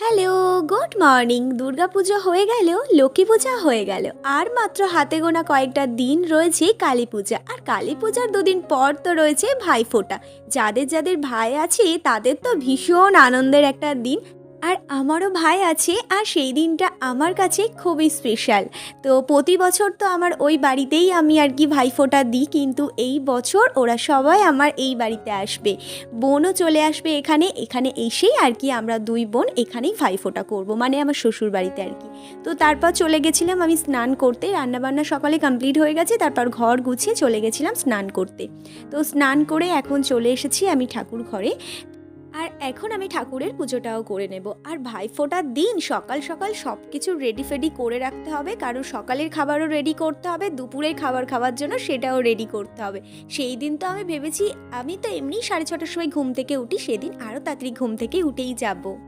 Hello, good morning. Durga Puja হয়ে গেলেও লক্ষ্মী পূজা হয়ে গেল। আর মাত্র হাতে গোনা কয়েকটা দিন রয়েছে কালী পূজা। আর কালী পূজার দুদিন পর তো রয়েছে ভাইফোঁটা। যাদের যাদের ভাই আছে, তাদের তো ভীষণ আনন্দের একটা দিন। আর আমারও ভাই আছে, আর সেই দিনটা আমার কাছে খুবই স্পেশাল তো প্রতি বছর তো আমার ওই বাড়িতেই আমি আর কি ভাইফোঁটা দিই, কিন্তু এই বছর ওরা সবাই আমার এই বাড়িতে আসবে। বোনও চলে আসবে এখানে এখানে এসেই আর কি আমরা দুই বোন এখানেই ভাইফোঁটা করব মানে আমার শ্বশুর বাড়িতে আর কি। তো তারপর চলে গেছিলাম আমি স্নান করতে, রান্নাবান্না সকালে কমপ্লিট হয়ে গেছে, তারপর ঘর গুছিয়ে চলে গেছিলাম স্নান করতে। তো স্নান করে এখন চলে এসেছি আমি ঠাকুর ঘরে। আর এখন আমি ঠাকুরের পুজোটাও করে নেব। আর ভাইফোঁটার দিন, সকাল সকাল সব কিছু রেডি ফেডি করে রাখতে হবে। কারণ সকালের খাবারও রেডি করতে হবে, দুপুরের খাবার খাওয়ার জন্য সেটাও রেডি করতে হবে। সেই দিন তো আমি ভেবেছি, আমি তো এমনি সাড়ে ছটার সময় ঘুম থেকে উঠি, সেদিন আরও তাড়াতাড়ি ঘুম থেকে উঠেই যাব।